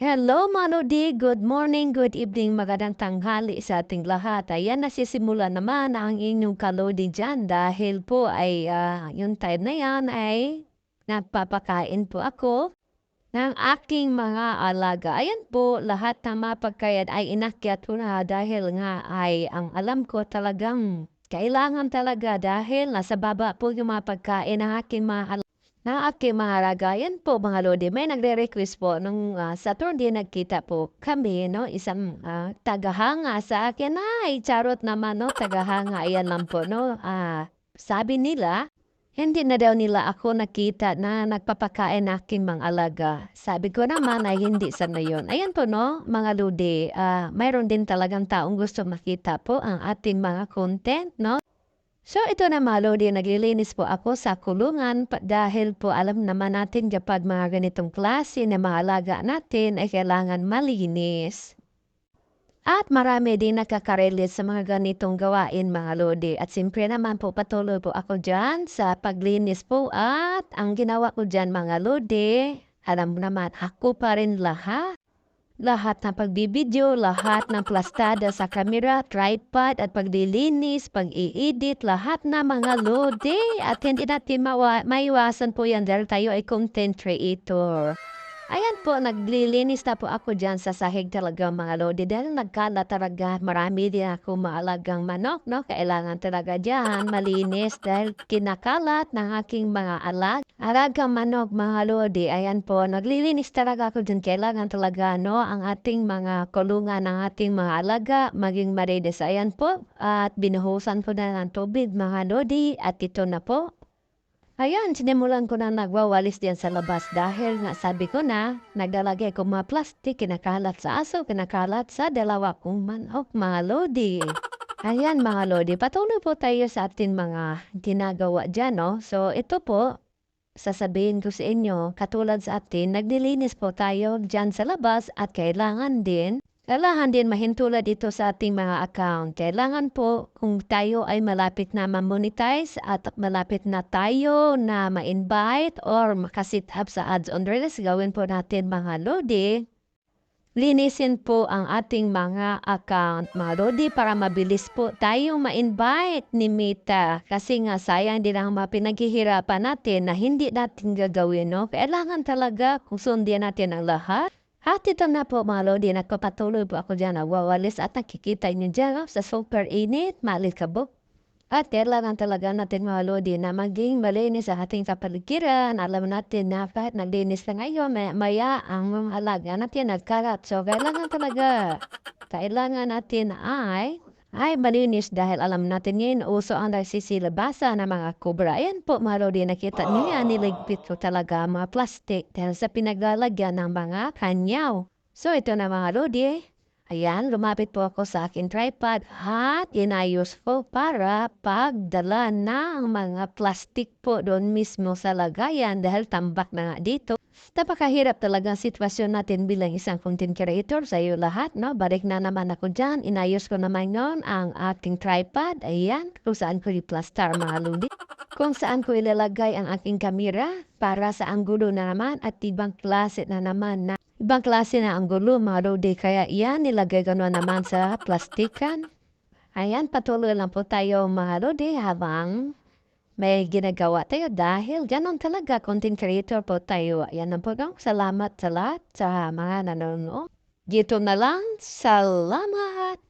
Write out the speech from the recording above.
Hello Manodi, good morning, good evening, magandang tanghali sa ating lahat. Ayan, nasisimula naman ang inyong kalodi dyan dahil po ay ah, yung time na yan ay nagpapakain po ako ng aking mga alaga. Ayan po, lahat ng mapagkayat ay inakyat ko na dahil nga ay ang alam ko talagang kailangan talaga dahil nasa baba po yung mga pagkain ng aking mga alaga. Na aking mahalaga, yan po mga lodi, may nagre-request po nung ah, Saturday nagkita po kami, no, isang ah, tagahanga sa akin, ay charot naman, no, tagahanga, ayan lang po, no, ah, sabi nila, hindi na daw nila ako nakita na nagpapakain ng aking mga alaga. Sabi ko naman ay hindi sana yun. Ayan po no, mga lodi, ah, mayroon din talagang taong gusto makita po ang ating mga content, no? So ito na mga lodi, naglilinis po ako sa kulungan dahil po alam naman natin kapag mga ganitong klase na mga alaga natin ay kailangan malinis. At marami din nakaka-relate sa mga ganitong gawain mga lodi. At siyempre naman po patuloy po ako dyan sa paglinis po at ang ginawa ko dyan mga lodi, alam naman ako pa rin lahat. Lahat ng pagbibideo, lahat ng plastada sa camera, tripod at paglilinis, pag-i-edit, lahat na mga lodi. At hindi natin maiwasan po yan dahil tayo ay content creator. Ayan po, naglilinis na po ako dyan sa sahig talaga mga lodi dahil nagkala talaga marami din ako maalagang manok, no? Kailangan talaga dyan malinis dahil kinakalat ng aking mga alag. Alagang manok mga lodi, ayan po, naglilinis talaga ako dyan. Kailangan talaga, no? Ang ating mga kulungan ng ating mga alaga maging marinis. Ayan po, at binuhusan ko na ng tubig mga lodi at ito na po, Ayan, sinimulan ko na nagwawalis diyan sa labas dahil nga sabi ko na, nagdalagay ko mga plastic, kinakalat sa aso, kinakalat sa dalawa kong manok, mga lodi. Ayan mga lodi, patuloy po tayo sa ating mga ginagawa dyan, no? So ito po, sasabihin ko sa inyo, katulad sa atin, naglilinis po tayo dyan sa labas at kailangan din kailangan din mahintulad dito sa ating mga account. Kailangan po kung tayo ay malapit na ma-monetize at malapit na tayo na ma-invite or makasit up sa ads on reels, gawin po natin mga lodi. Linisin po ang ating mga account, mga lodi, para mabilis po tayo ma-invite ni Mita. Kasi nga sayang din ang mga pinaghihirapan natin na hindi natin gagawin, no? Kailangan talaga kung sundin natin ang lahat. At ito na po mga lodi, nagpapatuloy po ako dyan, nagwawalis at nakikita niyo dyan oh, sa super init, malikabok. At kailangan talaga natin mga lodi na maging malinis sa ating kapaligiran. Alam natin na kahit naglinis na ngayon, maya, maya ang mga alaga natin nagkarat. So kailangan talaga, kailangan natin ay ay malinis dahil alam natin ngayon uso ang nagsisilabasa ng mga kubra. Ayan po mga lodi, nakita niyo yan, niligpit ko talaga mga plastic dahil sa pinaglalagyan ng mga kanyaw. So ito na mga lodi, ayan, lumapit po ako sa aking tripod at inayos po para pagdala ng mga plastic po doon mismo sa lagayan dahil tambak na nga dito. Napakahirap talaga sitwasyon natin bilang isang content creator sa iyo lahat, no? Balik na naman ako dyan. Inayos ko naman yon ang aking tripod. Ayan, kung saan ko i-plaster mga ludi. Kung saan ko ilalagay ang aking kamera para sa anggulo na naman at ibang klase na naman na ibang klase na anggulo mga ludi. Kaya yan, nilagay na naman sa plastikan. Ayan, patuloy lang po tayo mga lodi habang may ginagawa tayo dahil ganon talaga content creator po tayo. Ayan na po gang. Salamat sa lahat sa mga nanonood. Dito na lang. Salamat!